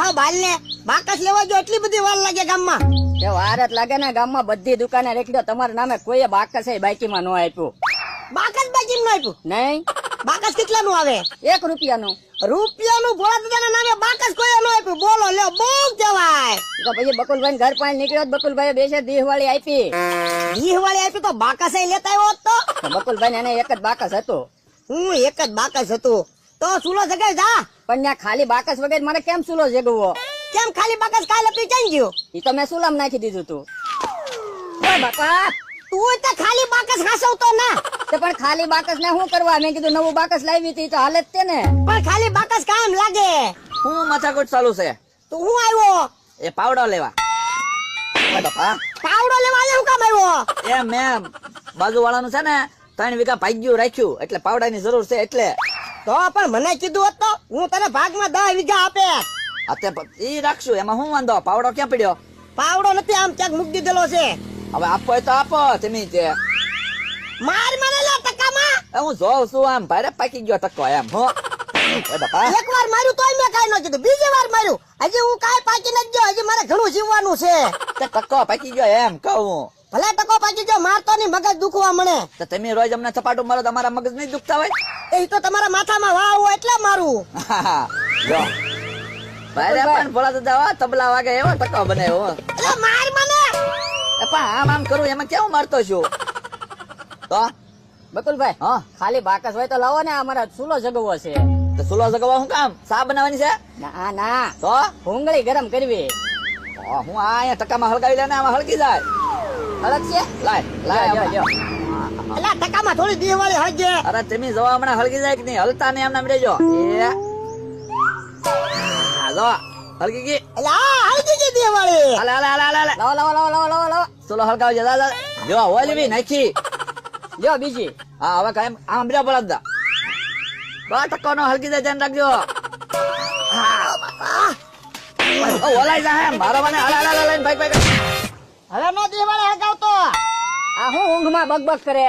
હા બાલ ને બાકસ લેવા જો એટલી બધી વાર લાગે ગામમાં. એ વાર જ લાગે ને ગામમાં બધી દુકાને રેખી દો તમારા નામે કોઈએ બાકસ એ બાકીમાં ન આપ્યું. બાકસ બાકી નું આપ્યું? નહીં. બાકસ કેટલા નું આવે? એક રૂપિયાનું. રૂપિયાનું ભોળા દાદાના નામે બાકસ કોઈ નું આપ્યું? બોલો લ્યો બહુ કહેવાય તો પછી બકુલભાઈ ઘર પાસે નીકળ્યો બકુલભાઈ બેસે દીહવાળી આપી. વીહ વાળી તો બાકસ લેતા આવ્યો તો? બકુલભાઈ એને એક જ બાકસ હતો. હું એક જ બાકસ હતું. તો સુલો જગાઈ જા. પણ ત્યાં ખાલી બાકસ વગર મને કેમ સુલો જગવો? કેમ ખાલી બાકસ કાલે પી ક્યાં ગયો? એ તો મેં સુલામ નાખી દીધું તું. બાપા તું તો ખાલી બાકસ હાસવતો ના. તે પણ ખાલી બાકસ ને શું કરવા? મેં કીધું નવું બાકસ લાવી હતી તો હાલે જ તે ને પણ ખાલી બાકસ કામ લાગે. હું માથાકૂટ ચાલુ છે. તું હું આવ્યો? એ પાવડો લેવા. બાપા. પાવડો લેવા હું કામ આવ્યો? એ મેં બાજુ વાળાનું છે ને ત્રણ વીઘા ભાગ્યું રાખ્યું. એટલે પાવડાની જરૂર છે એટલે. તો પણ મને કીધું હોત તો હું તને ભાગમાં દસ વીઘા આપે. અત્યારે એ રાખશું એમાં હું વાંધો? પાવડો ક્યાં પડ્યો? પાવડો નથી આમ ક્યાંક મૂકી દીધેલો છે. હવે આપો તો આપો તમે તે માર મને લે ટકામાં? એ હું જોઉં છું આમ ભારે પાકી ગયો ટકો એમ હો. એક વાર માર્યું તોય મેં કાઈ ન કીધું બીજી વાર માર્યું. હજી હું કાઈ પાકી નથી ગયો હજી મારે ઘણું જીવવાનું છે. તે ટકો પાકી ગયો એમ કહું ભલે ટકો પાકી ગયો મારતો નહીં મગજ દુખવા મળે. તો તમે રોજ અમને ચપાટું મારો તમારા મગજ નહીં દુખતા હોય? એ તો તમારા માથામાં વાવ હોય એટલે મારું. જો. ભારે પણ ભોળા દાદા હો, તબલા વાગે એવો ટકો બનાવ્યો હો. એટલે માર મને. એ પણ આમ આમ કરું એમાં કેવું મારતો છું? તો? બકુલભાઈ હા? ખાલી બાકસ હોય તો લાવો ને અમારા ચૂલો જગવો છે. તો સુલો જગવો શું કામ? સા બનાવવાની છે? ના ના. તો? ભૂંગળી ગરમ કરવી. હું આ અહીંયા ટકામાં હળગાવી લે ને આમાં હળગી જાય. અલગ છે લાય લાય લ્યો, લ્યો, ટકામાં થોડી દિવાળી હજે અરે તમે જવા હમણાં હળગી જાય કે નહીં? હલતા ને એમને રહેજો. એ. જો હળગી ગઈ. આ હળગી ગઈ દિવાળી. લાવો લાવો લાવો લાવો લાવો લાવો. સુલો હળગાવજો. જા જા. જો ઓલવી નાખી. લ્યો બીજી. હા હવે કાંઈ આમ બ્યા બળદ બા ટકો નો હલકી જાય ધ્યાન રાખજો. ઓલાઈ જા હે મારો મને હાલે હાલે હાલે ભાઈ ભાઈ હવે નો દિવાળી હળગાવતો આ હું ઊંઘમાં બગબગ કરે.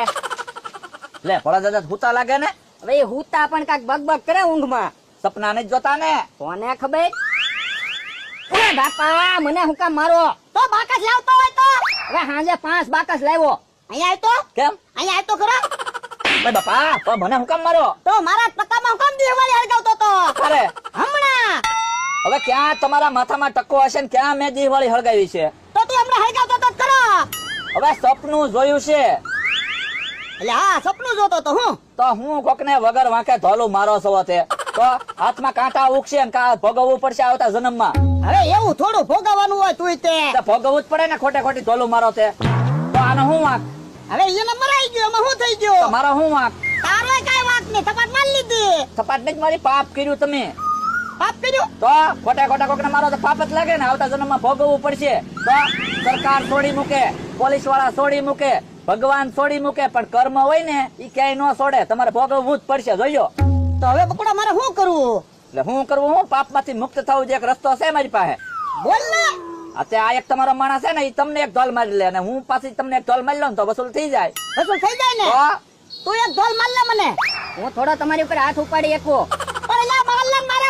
લે ભોળા દાદા હુતા લાગે ને? હવે એ હુતા પણ કાક બગબગ કરે ઊંઘમાં. સપના ને જોતા ને? કોને ખબર? ઓય બાપા મને હું કામ મારો? તો બાકસ લાવતો હોય તો? હવે સાંજે પાંચ બાકસ લાવ્યો. અહીંયા આય તો કેમ? અહીંયા આય તો ખરો? ભાઈ બાપા તો મને હું કામ મારો? તો મારા ટકામાં કેમ દિવાળી હળગાવતો તો? અરે. હમણાં. હવે ક્યાં તમારા માથામાં ટકો હશે ને ક્યાં મેં દિવાળી હળગાવી છે? તો તું હમણાં ખરો હવે સપનું જોયું છે. એટલે હા સપનું જોતો તો હું. તો હું કોકને વગર વાંકે ધોલું મારો છો તે. તો હાથમાં કાંટા ઉગશે ને કા ભોગવવું પડશે આવતા જન્મમાં. હવે એવું થોડું ભોગવવાનું હોય તું તે. ભોગવવું જ પડે ને ખોટે ખોટી ધોલું મારો તે. તો આનો હું વાંક? હવે એને મરાઈ ગયો એમાં શું થઈ ગયો? મારો હું વાંક? તારો કઈ વાંક નહીં થપાટ મારી લીધી. સપાટ ને મારી પાપ કર્યું તમે. પાપ કર્યું? તો ખોટા ખોટા કોકને મારો તો પાપ જ લાગે ને. આવતા જન્મમાં ભોગવવું પડશે. તો સરકાર છોડી મૂકે પોલીસવાળા છોડી મૂકે ભગવાન છોડી મૂકે પણ કર્મ હોય ને એ ક્યાંય ન છોડે. તમારે ભોગવવું જ પડશે. જોયો? તો હવે બકુડા મારે શું કરવું? એટલે હું કરવું? હું પાપમાંથી મુક્ત થવું જે એક રસ્તો છે મારી પાસે. બોલ ને. અત્યારે આ એક તમારો માણસ છે ને એ તમને એક ઢોલ મારી લે અને હું પાછી તમને એક ઢોલ મારી લઉં ને તો વસૂલ થઈ જાય. વસૂલ થઈ જાય ને? તું? એક ઢોલ મારી લે મને. હું થોડો તમારી ઉપર હાથ ઉપાડી એકવો પણ એલા મારલે મારે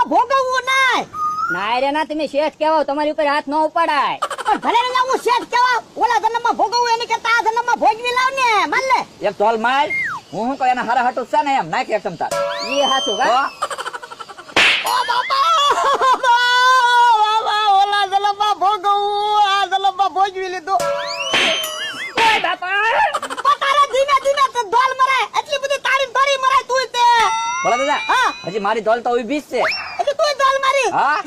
ઓલા ભોગવવું નહીં ના રે ના તમે શેઠ કેવો તમારી ઉપર હાથ ન ઉપાડાય. પણ ભલે ને હું શેઠ કેવા ઓલા જન્મમાં ભોગવવું એની કરતા આ જન્મમાં ભોગવી લાવ ને માર લે. એક તોલ માર હું હું કોઈ એના હારા હાટું છે ને એમ નાખી એક ચમચા ઈ હાચું તો કા ઓ બાપા બાપા ઓલા જન્મમાં ભોગવવું આ જન્મમાં ભોગવી લીધું. ઓય બાપા! તો તારે ધીમે ધીમે તો ઢોલ મરાય એટલી બધી તાળી થોડી મરાય તું તે. દાદા હા. હજી મારી દોલ તો ઊભી છે. હા?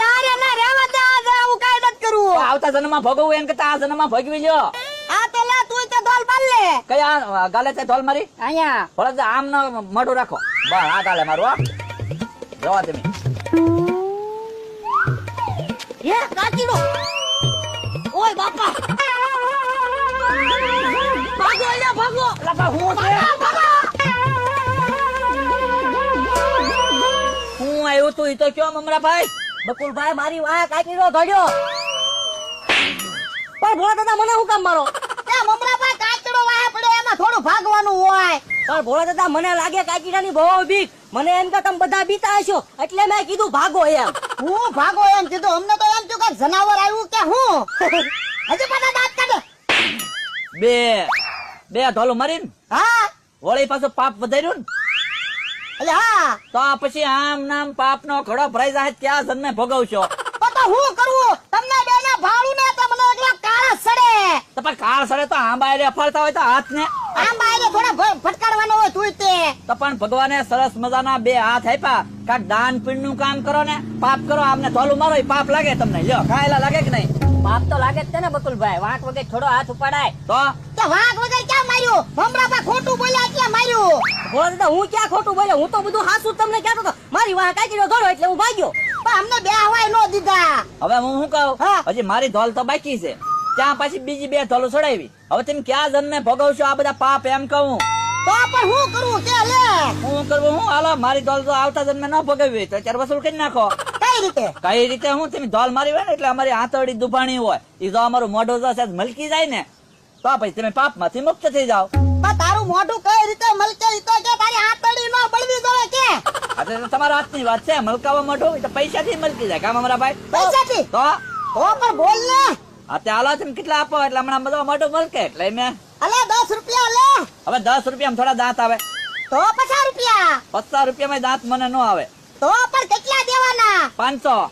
ના રે ના રેવા દે આ દે, હું કાંઈ નથી તો કરવું આવતા જન્મમાં ભોગવવું એમ કરતા આ જન્મમાં ભોગવી લ્યો. આ તો લે તું તે ઢોલ માર લે. કયા ગાલે છે ઢોલ મારી? અહીંયા. બોલા આમ ન મોઢું રાખો. બસ આ ગાલે મારું હા. જોવા તમે હે કાચીડો ઓય બાપા. ભાગો અલ્યા ભાગો. લપા હું છે? આવ્યું તો કયો મમરાભાઈ? બકુલભાઈ મારી વાયા કાકી નો ધડ્યો. પણ ભોળા દાદા મને હું કામ મારો? એ મમરાભાઈ કાચીડો વાહે પડ્યો એમાં થોડું ભાગવાનું હોય. પણ ભોળા દાદા મને લાગે કાકીડાની બહુ બીક. મને એમ કે તમે બધા બીતા હશો એટલે મેં કીધું ભાગો એમ. હું ભાગો એમ કીધું? અમને તો એમ થયું કે જનાવર આવ્યું કે હું? હજી પાછા દાંત કાઢે. બે બે ધોલું મારીને હા. વળી પાછું પાપ વધાર્યું ને? હા. તો પછી આમ નામ પાપ નો ઘડો ભરાઈ જાય ક્યાં જન્મે ભોગવશો. તો હું કરું? તમને બે ના ભાડું ને તમને એકલા કાળા સડે. તો પણ કાળ સડે તો આંબા રે ફરતા હોય તો હાથ ને. આમ બાયરે થોડા ફટકારવાનો હોય તું તે. તો પણ ભગવાને સરસ મજાના બે હાથ આપ્યા. કાક દાન પીણનું કામ કરો ને પાપ કરો આમને થોલું મારો પાપ લાગે તમને. લ્યો ખાયેલા લાગે કે નહીં? પાપ તો લાગે જ છે ને બકુલભાઈ વાંક વગર થોડો હાથ ઉપાડાય. તો? તો વાંક વગર ક્યાં માર્યું? ભમરાબા ખોટું બોલ્યા એટલે માર્યું. બોલ તો હું ક્યાં ખોટું બોલ્યો? હું તો બધું હાસું તમને કહેતો હતો. મારી વાહ કાકીડો ગળો એટલે હું ભાગ્યો પણ અમને બે હવાય નો દીધા. હવે હું શું કહું? હા. હજી મારી ધોલ તો બાકી છે. ત્યાં પછી બીજી બે ધોલો ચડાવી હવે તમે ક્યાં જન્મે ભોગવશો? આ બધા પાપ એમ કહું. તો પણ હું કરવું કે લે. હું કરવું? હું હાલો મારી ધોલ તો આવતા જન્મે ન ભોગવવી તો અત્યારે વસૂલ કરી નાખો. કઈ રીતે? કઈ રીતે હું તમે ધોલ મારી હોય ને એટલે અમારી આંતરડી દુભાણી હોય. એ જો અમારું મોઢું જો મલકી જાય ને તો પછી તમે પાપમાંથી મુક્ત થઈ જાઓ. પણ તારું મોઢું કઈ રીતે મલકે તો કે તારી આંતરડી નો બળવી જોવે કે અરે તો તમારા હાથની વાત છે મલકાવા મોઢું એ પૈસા થી મલકી જાય. કામ અમારા ભાઈ? પૈસાથી? તો? તો પણ બોલ ને. અત્યારે આલો તમે કેટલા આપો એટલે હમણાં બધો મોઢું મલકે એટલે મેં અલે દસ રૂપિયા લે. હવે દસ રૂપિયા થોડા દાંત આવે. તો પચાસ રૂપિયા. પચાસ રૂપિયા માં દાંત મને નો આવે. તો પણ કેટલા પાંચસો.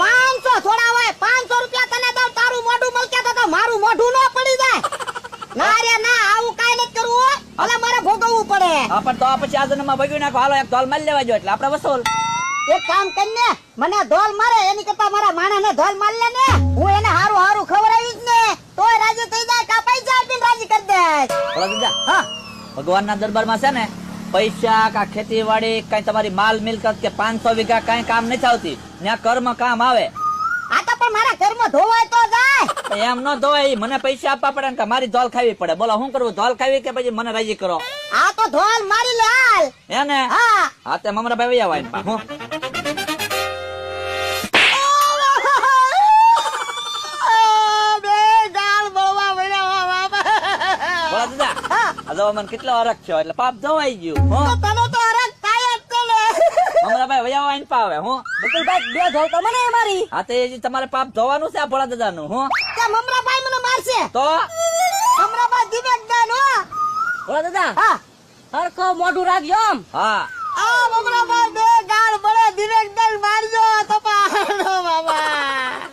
પાંચસો થોડા હોય પાંચસો રૂપિયા તને દઉં તારું મોઢું મલકે તો મારું મોઢું ન પડી જાય. ના રે ના આવું કાઈ નથી કરવું હો. ભલે મારે ભોગવવું પડે. હા પણ તો પછી આ જન્મમાં ભગવી નાખો. હાલો એક ધોલ મારી લેવા જો એટલે આપણે વસૂલ. એક કામ કરીને મને ધોલ મારે એની કરતા મારા માણસ ને ધોલ મારી લે ને. હું એને હારું હારું ખવડાવીશ ને તોય રાજી થઈ જાય કા પૈસા આપીને રાજી કરી દે હા ભગવાનના દરબારમાં છે ને પૈસા કા ખેતીવાડી કઈ તમારી માલ મિલકત કે પાંચસો વીઘા કઈ કામ નથી આવતી. ત્યાં કર્મ કામ આવે. આ તો પણ મારા કર્મ ધોવાય તો જાય. એમ ન ધોવાય મને પૈસા આપવા પડે કે મારી ધોલ ખાવી પડે. બોલો શું કરવું ધોલ ખાવી કે પછી મને રાજી કરો? આ તો ધોલ મારી લાલ. એને હે. હા તે મમરા ભાઈ વૈયા મને કેટલો અરખ થયો એટલે પાપ ધોવાઈ ગયું હો. તને તો અરગ થાય જ ભાઈ વૈયા પાવે હું. બકુલભાઈ બે ધોલ તો મારી હા તે તમારે પાપ ધોવાનું છે આ ભોળા દાદા નું હું કે મમરાભાઈ મને મારશે. તો? મમરાભાઈ દિવેક દાન હો. ભોળા દાદા? હા. હરખો મોઢું રાખજો આમ. હા. આ મમરાભાઈ બે ગાળ બળે દિવેક દાન મારજો તો પાડો બાબા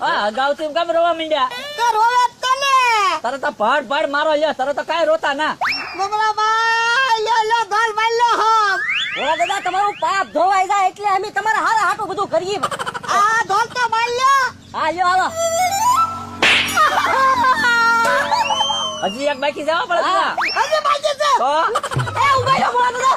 હા અગાઉથી કેમ રોવા માંડ્યા? તો રોવે જ તો ને તારે ભાડ ભાડ મારો લ્યો તારે તો કાંઈ રોતા ના. લ્યો ધોલ મારી લો હમ ઓ દાદા તમારું પાપ ધોવાઈ જાય એટલે અમે તમારા હારા હાટું બધું કરીએ. આ ધોલ તો હા લ્યો આવો હજી એક બાકી જવા પડે દાદા. હજી બાકી છે! તો એ ઊભા રહો બોલા દાદા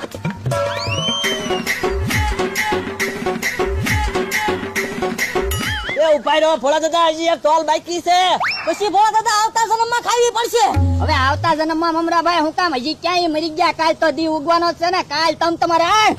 એ ઉપાય રહ્યો ભોળા દાદા હજી એક તોલ બાકી છે. પછી ભોળા દાદા આવતા જન્મમાં ખાવી પડશે. હવે આવતા જન્મમાં મમરાભાઈ, હું કામ, હજી ક્યાંય મરી ગયા? કાલ તો દી ઉગવાનો છે ને. કાલ તમ તમારે આય